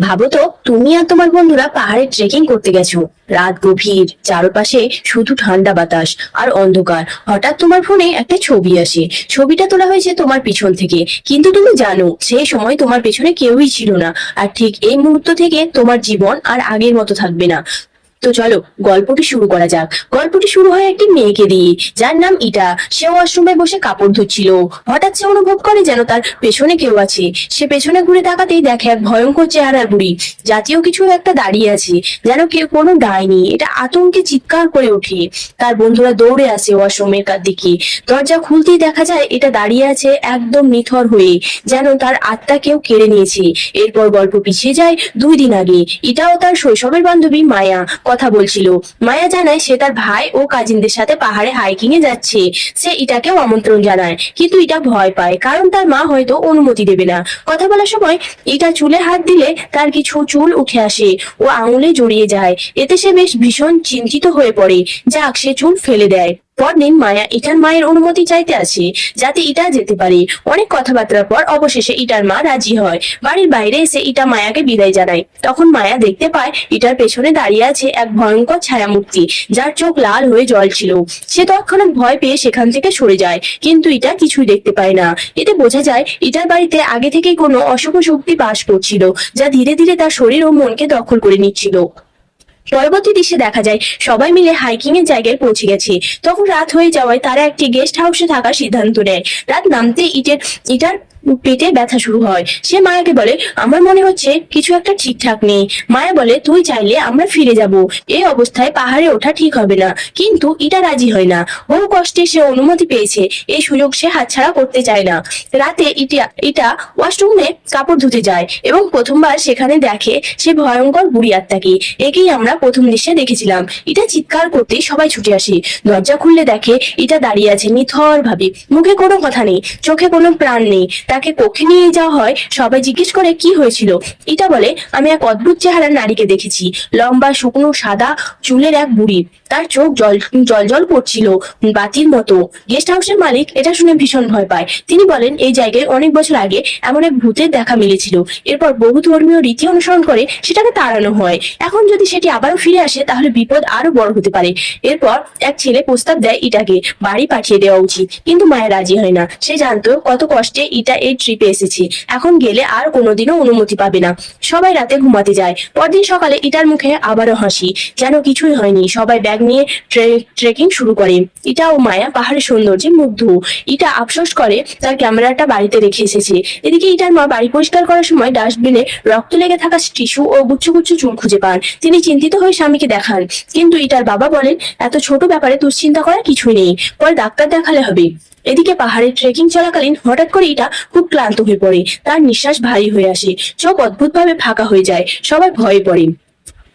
ভাবো তো, তুমি আর তোমার বন্ধুরা পাহাড়ে ট্রেকিং করতে গেছো। রাত গভীর, চারপাশে শুধু ঠান্ডা বাতাস আর অন্ধকার। হঠাৎ তোমার ফোনে একটা ছবি আসে। ছবিটা তোলা হয়েছে তোমার পিছন থেকে। কিন্তু তুমি জানো সেই সময় তোমার পেছনে কেউই ছিল না। আর ঠিক এই মুহূর্ত থেকে তোমার জীবন আর আগের মতো থাকবে না। তো চলো, গল্পটি শুরু করা যাক। গল্পটি শুরু হয় একটি মেয়েকে দিয়ে। যার নাম ইটা। সে ওয়াশরুমে বসে কাপড় ধুচ্ছিল। হঠাৎ সে অনুভব করে যেন তার পেছনে কেউ আছে। সে পেছনে ঘুরে তাকাতেই দেখে এক ভয়ঙ্কর চেহারার বুড়ি। জাতীয় কিছু একটা দাঁড়িয়ে আছে, যেন কেউ কোনো ডাইনি এটা আতঙ্কে চিৎকার করে ওঠে। তার বন্ধুরা দৌড়ে আসে ওয়াশরুমের কার দিকে। দরজা খুলতেই দেখা যায় এটা দাঁড়িয়ে আছে একদম নিথর হয়ে, যেন তার আত্মা কেউ কেড়ে নিয়েছে। এরপর গল্প পিছিয়ে যায় দুই দিন আগে। এটাও তার শৈশবের বান্ধবী মায়া। কথা বলছিল। মায়া জানায় সে তার ভাই ও কাজিনদের সাথে পাহাড়ে হাইকিং এ যাচ্ছে। সে ইটাকেও আমন্ত্রণ জানায়, কিন্তু ইটা ভয় পায়, কারণ তার মা হয়তো অনুমতি দেবে না। কথা বলার সময় ইটা চুলে হাত দিলে তার কিছু চুল উঠে আসে, ও আঙুলে জড়িয়ে যায়। এতে সে বেশ ভীষণ চিন্তিত হয়ে পড়ে। যাক, সে চুল ফেলে দেয়। পরদিন মায়া ইটার মায়ের অনুমতি চাইতে আসে, যাতে ইটা যেতে পারে। অনেক কথাবার্তার পর অবশেষে ইটার মা রাজি হয়। বাড়ির বাইরে এসে ইটা মায়াকে বিদায় জানায়। তখন মায়া দেখতে পায় ইটার পেছনে দাঁড়িয়ে আছে এক ভয়ঙ্কর ছায়ামূর্তি, যার চোখ লাল হয়ে জল ছিল। সে তৎক্ষণাৎ ভয় পেয়ে সেখান থেকে সরে যায়, কিন্তু ইটা কিছুই দেখতে পায় না। এতে বোঝা যায়, ইটার বাড়িতে আগে থেকেই কোনো অশুভ শক্তি বাস করছিল, যা ধীরে ধীরে তার শরীর ও মনকে দখল করে নিচ্ছিল। পরবর্তী দৃশ্যে দেখা যায়, সবাই মিলে হাইকিং এর জায়গায় পৌঁছে গেছে। তখন রাত হয়ে যাওয়ায় তারা একটি গেস্ট হাউসে থাকার সিদ্ধান্ত নেয়। রাত নামতে ইটের, ইটার পেটে ব্যথা শুরু হয়। সে মায়াকে বলে, আমার মনে হচ্ছে কিছু একটা ঠিকঠাক নেই। মায়া বলে, তুই চাইলে আমরা ফিরে যাব। এই অবস্থায় পাহাড়ে ওঠা ঠিক হবে না, কিন্তু এটা রাজি হয় না। বহু কষ্টে সে অনুমতি পেয়েছে। এই সুযোগ সে হাতছাড়া করতে চায় না। রাতে ইটা ওয়াশরুমে কাপড় ধুতে যায় এবং প্রথমবার সেখানে দেখে সে ভয়ঙ্কর বুড়ি আত্মাকে। একেই আমরা প্রথম দৃশ্যে দেখেছিলাম। এটা চিৎকার করতেই সবাই ছুটে আসে। দরজা খুললে দেখে এটা দাঁড়িয়ে আছে নিথর ভাবে মুখে কোনো কথা নেই, চোখে কোনো প্রাণ নেই। তাকে কক্ষে নিয়ে যাওয়া হয়, সবাই জিজ্ঞেস করে কি হয়েছিল। এটা বলে, আমি এক অদ্ভুত চেহারার নারীকে দেখেছি। লম্বা, শুকনো, সাদা, চুলের এক বুড়ি। তার চোখ জল জল জল পড়ছিল বাতির মতো। গেস্ট হাউসের মালিক এটা শুনে ভীষণ ভয় পায়। তিনি বলেন, এই জায়গায় অনেক বছর আগে এমন এক ভূতের দেখা মিলেছিল। এরপর বহু ধর্মীয় রীতি অনুসরণ করে সেটাকে তাড়ানো হয়। এখন যদি সেটি আবারও ফিরে আসে, তাহলে বিপদ আরও বড় হতে পারে। এরপর এক ছেলে প্রস্তাব দেয় ইটাকে, বাড়ি পাঠিয়ে দেওয়া উচিত। কিন্তু মায়ের রাজি হয় না। সে জানতো কত কষ্টে ইটা এই ট্রিপে এসেছে। এখন গেলে আর কোনোদিনও অনুমতি পাবে না। সবাই রাতে ঘুমাতে যায়। পরদিন সকালে ইটার মুখে আবারও হাসি। যেন কিছুই হয়নি। সবাই ব্যাগ নিয়ে ট্রেকিং শুরু করে। ইটা ও মায়া পাহাড়ের সৌন্দর্যে মুগ্ধ। ইটা আফসোস করে তার ক্যামেরাটা বাড়িতে রেখে এসেছে। এদিকে ইটার মা বাড়ি পরিষ্কার করার সময় ডাস্টবিনে রক্ত লেগে থাকা টিস্যু ও গুচ্ছ গুচ্ছ চুল খুঁজে পান। তিনি চিন্তিত হয়ে স্বামীকে দেখান। কিন্তু ইটার বাবা বলেন, এত ছোট ব্যাপারে দুশ্চিন্তা করার কিছুই নেই। পরে ডাক্তার দেখালে হবে। এদিকে পাহাড়ে ট্রেকিং চলাকালীন হঠাৎ করে ইটা খুব ক্লান্ত হয়ে পড়ে। তার নিঃশ্বাস ভারী হয়ে আসে। চোখ অদ্ভুতভাবে ফাঁকা হয়ে যায়। সবাই ভয়ে পড়ে।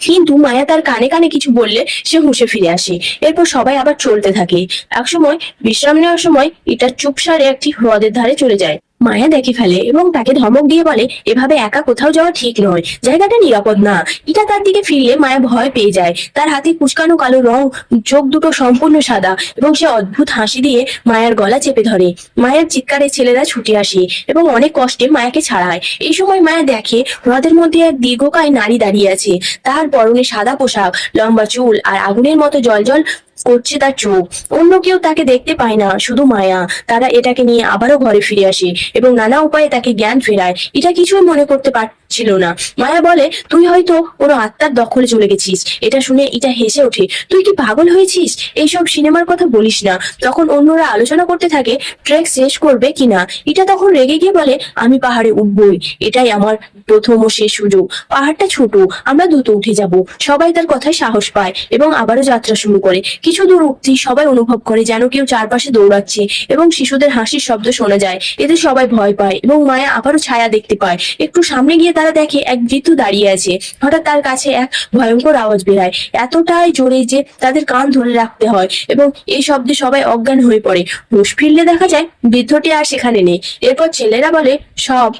কিন্তু মায়া তার কানে কানে কিছু বললে সে হুঁশে ফিরে আসে। এরপর সবাই আবার চলতে থাকে। একসময়, বিশ্রাম নেওয়ার সময় এটা চুপসারে একটি হ্রদের ধারে চলে যায়। মায়া দেখে ফেলে এবং তাকে ধমক দিয়ে বলে, এভাবে একা কোথাও যাওয়া ঠিক নয়। জায়গাটা নিরাপদ না ইটা তার দিকে ফিরলে মায়া ভয় পেয়ে যায়। তার হাতে কুচকানো কালো রং, চোখ দুটো সম্পূর্ণ সাদা এবং সে অদ্ভুত হাসি দিয়ে মায়ের গলা চেপে ধরে। মায়ের চিৎকারে ছেলেরা ছুটে আসে এবং অনেক কষ্টে মায়াকে ছাড়ায়। এই সময় মায়া দেখে হ্রদের মধ্যে এক দীর্ঘকায় নারী দাঁড়িয়ে আছে। তার পরনে সাদা পোশাক, লম্বা চুল আর আগুনের মতো জল জল করছে তার চোখ। অন্য কেউ তাকে দেখতে পায় না, শুধু মায়া। তারা এটাকে নিয়ে আবারও ঘরে ফিরে আসে এবং নানা উপায়ে তাকে জ্ঞান ফেরায়। এটা কিছুই মনে করতে পারছিল না। মায়া বলে, তুই হয়তো কোনো আত্মার দখলে চলে গেছিস। এটা শুনে এটা হেসে ওঠে। তুই কি পাগল হয়েছিস? এইসব সিনেমার কথা বলিস না। তখন অন্যরা আলোচনা করতে থাকে, ট্রেক শেষ করবে কিনা এটা তখন রেগে গিয়ে বলে, আমি পাহাড়ে উঠবই। এটাই আমার প্রথম ও শেষ সুযোগ। পাহাড়টা ছোট, আমরা দ্রুত উঠে যাব। সবাই তার কথায় সাহস পায় এবং আবারও যাত্রা শুরু করে। কিছু দূর উঠতেই সবাই অনুভব করে যেন কেউ চারপাশে দৌড়াচ্ছে এবং শিশুদের হাসির শব্দ শোনা যায়। এতে সবাই ভয় পায় এবং মায়া আবারও ছায়া দেখতে পায়। একটু সামনে গিয়ে তারা দেখে এক বৃদ্ধ দাঁড়িয়ে আছে। হঠাৎ তার কাছে এক ভয়ঙ্কর আওয়াজ বেরায়। এতটাই জোরে যে তাদের কান ধরে রাখতে হয় এবং এই শব্দে সবাই অজ্ঞান হয়ে পড়ে। হুঁশ ফিরলে দেখা যায় বৃদ্ধটি আর সেখানে নেই। এরপর ছেলেরা বলে, সব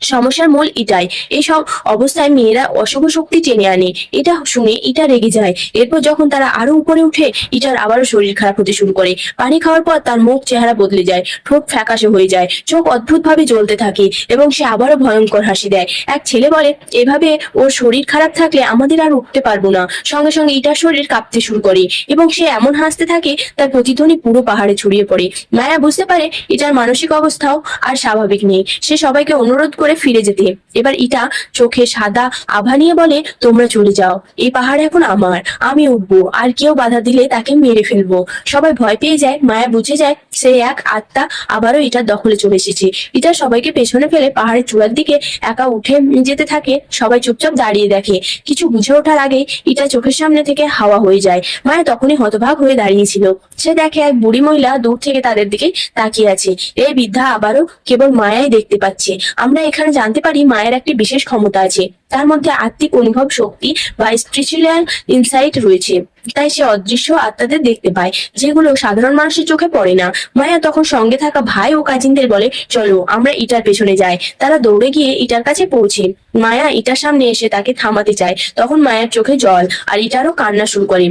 সমস্যার মূল এটাই। এইসব অবস্থায় মেয়েরা অশুভ শক্তি টেনে আনে। এটা শুনে ইটা রেগে যায়। এরপর যখন তারা আরও উপরে উঠে, ইটার আবারও শরীর খারাপ হতে শুরু করে। পানি খাওয়ার পর তার মুখ চেহারা বদলে যায়, ঠোঁট ফ্যাকাশে হয়ে যায়, চোখ অদ্ভুত ভাবে জ্বলতে থাকে এবং সে আবারও ভয়ঙ্কর হাসি দেয়। এক ছেলে বলে, এভাবে ওর শরীর খারাপ থাকলে আমাদের আর উঠতে পারব না। সঙ্গে সঙ্গে ইটার শরীর কাঁপতে শুরু করে এবং সে এমন হাসতে থাকে, তার প্রতিধ্বনি পুরো পাহাড়ে ছড়িয়ে পড়ে। মায়া বুঝতে পারে ইটার মানসিক অবস্থাও আর স্বাভাবিক নেই। সে সবাইকে অনুরোধ করে ফিরে যেতে। এবার ইটা চোখে সাদা আভা নিয়ে বলে, তোমরা চলে যাও। এই পাহাড় এখন আমার। আমি উঠবো। আর কেউ বাধা দিলে তাকে মেরে ফেলব। সবাই ভয় পেয়ে যায়। মায়া বুঝে যায়, সে এক আত্মা আবারও ইটার দখলে চলে এসেছে। ইটা সবাইকে পেছনে ফেলে পাহাড়ের চূড়ার দিকে একা উঠে যেতে থাকে। সবাই চুপচাপ দাঁড়িয়ে দেখে। কিছু বুঝে ওঠার আগে ইটা চোখের সামনে থেকে হাওয়া হয়ে যায়। মায়া তখনই হতভাগ হয়ে দাঁড়িয়েছিল। সে দেখে এক বুড়ি মহিলা দূর থেকে তাদের দিকে তাকিয়ে আছে। এই বৃদ্ধা আবারও কেবল মায়াই দেখতে পাচ্ছে। আমরা এখানে জানতে পারি মায়ের একটি বিশেষ ক্ষমতা আছে। তার মধ্যে আত্মিক অনুভব শক্তি বা স্পিরিচুয়াল ইনসাইট রয়েছে। তাই সে অদৃশ্য আত্মাদের দেখতে পায়, যেগুলো সাধারণ মানুষের চোখে পড়ে না। মায়া তখন সঙ্গে থাকা ভাই ও কাজিনদের বলে, চলো, আমরা ইটার পেছনে যাই। তারা দৌড়ে গিয়ে ইটার কাছে পৌঁছে। মায়া ইটার সামনে এসে তাকে থামাতে চায়। তখন মায়ের চোখে জল আর ইটারও কান্না শুরু করে।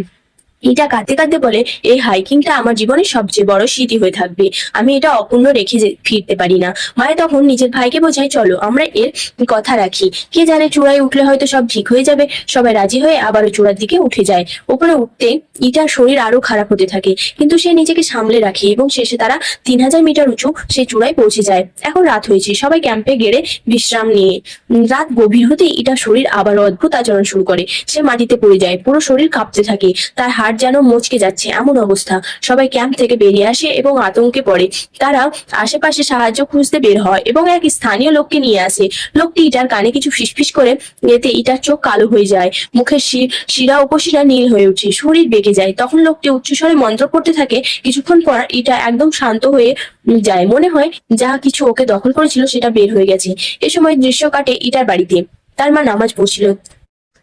এটা কাঁদতে কাঁদতে বলে, এই হাইকিংটা আমার জীবনের সবচেয়ে বড় স্মৃতি হয়ে থাকবে। আমি এটা অপূর্ণ রেখে ফিরতে পারি না। মায়া তখন নিজের ভাইকে বোঝায়, চলো, আমরা এর কথা রাখি। কে জানে চূড়ায় উঠলে হয়তো সব ঠিক হয়ে যাবে। সবাই রাজি হয়ে আবারও চূড়ার দিকে উঠে যায়। উপরে উঠতে ইটার শরীর আরও খারাপ হতে থাকে, কিন্তু সে নিজেকে সামলে রাখে এবং শেষে তারা তিন হাজার মিটার উঁচু সেই চূড়ায় পৌঁছে যায়। এখন রাত হয়েছে, সবাই ক্যাম্পে গেড়ে বিশ্রাম নিয়ে। রাত গভীর হতেই ইটার শরীর আবারও অদ্ভুত আচরণ শুরু করে। সে মাটিতে পড়ে যায়, পুরো শরীর কাঁপতে থাকে। তার হাড় যেন মচকে যাচ্ছে। এমন অবস্থা। সবাই ক্যাম্প থেকে বেরিয়ে আসে এবং আতঙ্কে পড়ে। তারা আশেপাশে সাহায্য খুঁজতে বের হয় এবং এক স্থানীয় লোককে নিয়ে আসে। লোকটি ইটার কানে কিছু ফিসফিস করে, এতে ইটার চোখ কালো হয়ে যায়। মুখের শিরা উপশিরা নীল হয়ে উঠে শরীর বেঁকে যায়। তখন লোকটি উচ্চস্বরে মন্ত্র পড়তে থাকে। কিছুক্ষণ পর ইটা একদম শান্ত হয়ে যায়। মনে হয় যা কিছু ওকে দখল করেছিল সেটা বের হয়ে গেছে। এ সময় দৃশ্য কাটে ইটার বাড়িতে। তার মা নামাজ পড়ছিল।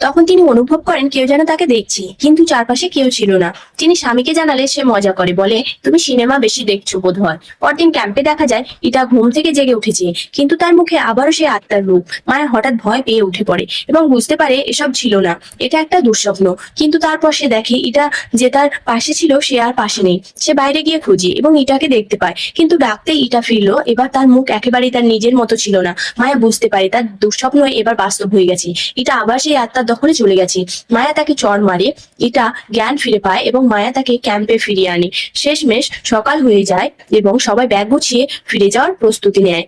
তখন তিনি অনুভব করেন কেউ যেন তাকে দেখছে, কিন্তু চারপাশে কেউ ছিল না। তিনি স্বামীকে জানালে সে মজা করে, বলে, তুমি সিনেমা বেশি দেখছ বোধ হয় পরদিন ক্যাম্পে দেখা যায়, ইটা ঘুম থেকে জেগে উঠেছে, কিন্তু তার মুখে আবারও সে আত্মার রূপ। মায়া হঠাৎ ভয় পেয়ে উঠে পড়ে এবং বুঝতে পারে এসব ছিল না। এটা একটা দুঃস্বপ্ন। কিন্তু তারপর সে দেখে, ইটা যে তার পাশে ছিল, সে আর পাশে নেই। সে বাইরে গিয়ে খুঁজে এবং ইটাকে দেখতে পায়। কিন্তু ডাকতে ইটা ফিরলো। এবার তার মুখ একেবারেই তার নিজের মতো ছিল না। মায়া বুঝতে পারে তার দুঃস্বপ্ন এবার বাস্তব হয়ে গেছে। এটা আবার সেই আত্মার দখলে চলে গেছে। মায়া তাকে চড় মারে এটা জ্ঞান ফিরে পায় এবং মায়া তাকে ক্যাম্পে ফিরিয়ে আনে। শেষমেশ সকাল হয়ে যায় এবং সবাই ব্যাগ গুছিয়ে ফিরে যাওয়ার প্রস্তুতি নেয়।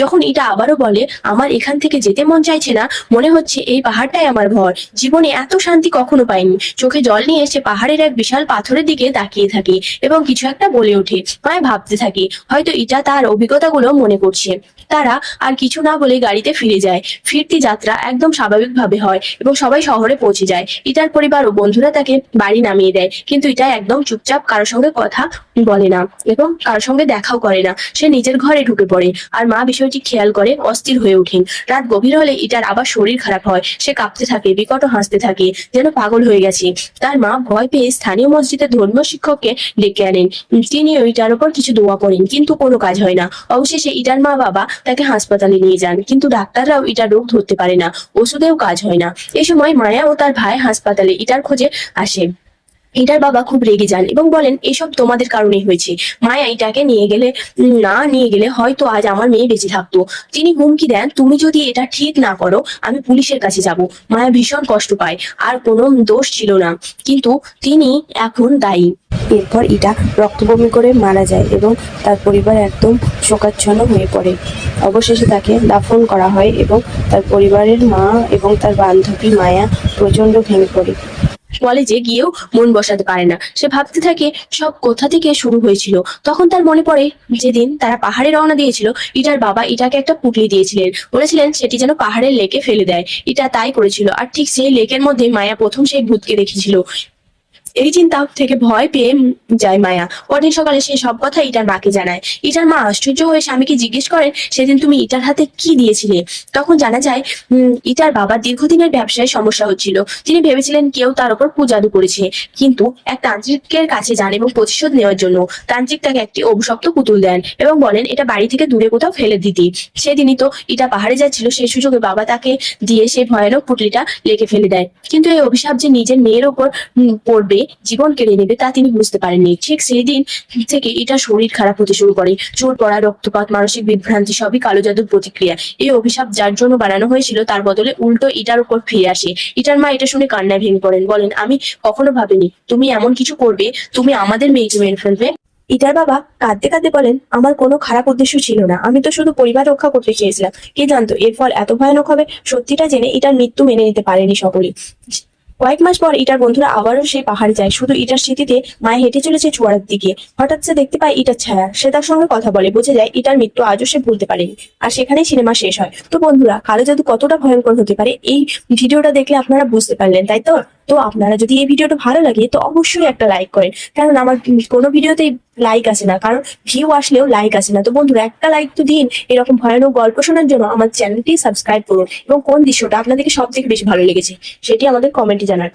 যখন এটা আবারও বলে, আমার এখান থেকে যেতে মন চাইছে না, মনে হচ্ছে এই পাহাড়টাই আমার ঘর। জীবনে এত শান্তি কখনো পাইনি। চোখে জল নিয়ে এসে পাহাড়ের এক বিশাল পাথরের দিকে তাকিয়ে থাকে এবং কিছু একটা বলে ওঠে। মায় ভাবতে থাকে, হয়তো এটা তার অভিজ্ঞতাগুলো মনে করছে। তারা আর কিছু না বলে গাড়িতে ফিরে যায়। ফিরতি যাত্রা একদম স্বাভাবিকভাবে হয়। এবং সবাই শহরে পৌঁছে যায়। ইটার পরিবার ও বন্ধুরা তাকে বাড়ি নামিয়ে দেয়। কিন্তু এটা একদম চুপচাপ কারোর সঙ্গে কথা বলে না এবং কারোর সঙ্গে দেখাও করে না। সে নিজের ঘরে ঢুকে পড়ে আর মা বিষয়টি খেয়াল করে অস্থির হয়ে ওঠেন। রাত গভীর হলে ইটার আবার শরীর খারাপ হয়। সে কাঁপতে থাকে বিকট হাসতে থাকে, যেন পাগল হয়ে গেছে। তার মা ভয় পেয়ে স্থানীয় মসজিদের ধর্মীয় শিক্ষককে ডেকে আনেন। তিনি ইটার উপর কিছু দোয়া করেন কিন্তু কোনো কাজ হয় না। অবশেষে ইটার মা বাবা তাকে হাসপাতালে নিয়ে যান, কিন্তু ডাক্তাররাও ইটার রোগ ধরতে পারে না। ওষুধেও কাজ হয় না। এই সময় মায়া ও তার ভাই হাসপাতালে ইটার খোঁজে আসে। ইটার বাবা খুব রেগে যান এবং বলেন, এসব তোমাদের কারণেই হয়েছে। মায়া ইটাকে নিয়ে গেলে, না নিয়ে গেলে হয়তো আজ আমার মেয়ে বেঁচে থাকতো। তিনি হুমকি দেন, তুমি যদি এটা ঠিক না করো, আমি পুলিশের কাছে যাব মায়া ভীষণ কষ্ট পায়, আর কোনো দোষ ছিল না। কিন্তু তিনি এখন দায়ী। এরপর ইটা রক্তবমি করে মারা যায় এবং তার পরিবার একদম শোকাচ্ছন্ন হয়ে পড়ে। অবশেষে তাকে দাফন করা হয় এবং তার পরিবারের মা এবং তার বান্ধবী মায়া প্রচণ্ড ভেঙে পড়ে। কলেজে গিয়েও মন বসাতে পারে না। সে ভাবতে থাকে, সব কোথা থেকে শুরু হয়েছিল? তখন তার মনে পড়ে যেদিন তারা পাহাড়ে রওনা দিয়েছিল, ইটার বাবা ইটাকে একটা পুটলি দিয়েছিলেন। বলেছিলেন, সেটি যেন পাহাড়ের লেকে ফেলে দেয়। ইটা তাই করেছিল। আর ঠিক সেই লেকের মধ্যে মায়া প্রথম সেই ভূতকে দেখেছিল। এই চিন্তা থেকে ভয় পেয়ে যায় মায়া। পরদিন সকালে সে সব কথা ইটার মাকে জানায়। ইটার মা আশ্চর্য হয়ে স্বামীকে জিজ্ঞেস করেন, সেদিন তুমি ইটার হাতে কি দিয়েছিলে? তখন জানা যায় ইটার বাবার দীর্ঘদিনের ব্যবসায় সমস্যা হচ্ছিল। তিনি ভেবেছিলেন কেউ তার উপর পূজাদু করেছে। কিন্তু এক তান্ত্রিকের কাছে যান এবং প্রতিশোধ নেওয়ার জন্য তান্ত্রিক তাকে একটি অভিশপ্ত পুতুল দেন এবং বলেন, এটা বাড়ি থেকে দূরে কোথাও ফেলে দিতে। সেদিনই তো ইটা পাহাড়ে যাচ্ছিল, সেই সুযোগে বাবা তাকে দিয়ে সেই ভয়ানক পুটলিটা লেখে ফেলে দেয়। কিন্তু এই অভিশাপ যে নিজের মেয়ের ওপর পড়বে জীবন কেড়ে নেবে তা তিনি বুঝতে পারেননি। ঠিক সেই দিন থেকে ইটার শরীর খারাপ হতে শুরু করে। চোট পড়া, রক্তপাত, মানসিক বিভ্রান্তি সবই কালো জাদুর প্রতিক্রিয়া। এই অভিশাপ যার জন্য বানানো হয়েছিল তার বদলে উল্টো ইটার উপর ফিরে আসে। ইটার মা এটা শুনে কান্নায় ভেঙে পড়েন। বলেন, আমি কখনো ভাবিনি তুমি এমন কিছু করবে। তুমি আমাদের মেয়েকে মেরে ফেলবে? ইটার বাবা কাঁদতে কাঁদতে বলেন, আমার কোনো খারাপ উদ্দেশ্য ছিল না। আমি তো শুধু পরিবার রক্ষা করতে চেয়েছিলাম। কে জানতো, এর ফল এত ভয়ানক হবে? সত্যিটা জেনে ইটার মৃত্যু মেনে নিতে পারেনি সকলেই। কয়েক মাস পর ইটার বন্ধুরা আবারও সেই পাহাড়ে যায়। শুধু ইটার স্মৃতিতে মায়ে হেঁটে চলেছে চুয়ারের দিকে। হঠাৎ সে দেখতে পায় ইটার ছায়া। সে তার সঙ্গে কথা বলে। বোঝা যায় ইটার মৃত্যু আজও সে ভুলতে পারেনি। আর সেখানেই সিনেমা শেষ হয়। তো বন্ধুরা, কালো জাদু কতটা ভয়ঙ্কর হতে পারে? এই ভিডিওটা দেখলে আপনারা বুঝতে পারলেন, তাই তো? তো আপনারা যদি এই ভিডিওটা ভালো লাগে, তো অবশ্যই একটা লাইক করেন। কারণ আমার কোনো ভিডিওতে লাইক আসে না, কারণ ভিউ আসলেও লাইক আসে না। তো বন্ধুরা, একটা লাইক তো দিন, এরকম ভয়ানক গল্প শোনার জন্য আমার চ্যানেলটি সাবস্ক্রাইব করুন এবং কোন দৃশ্যটা আপনাদেরকে সব থেকে বেশি ভালো লেগেছে, সেটি আমাদের কমেন্টে জানান।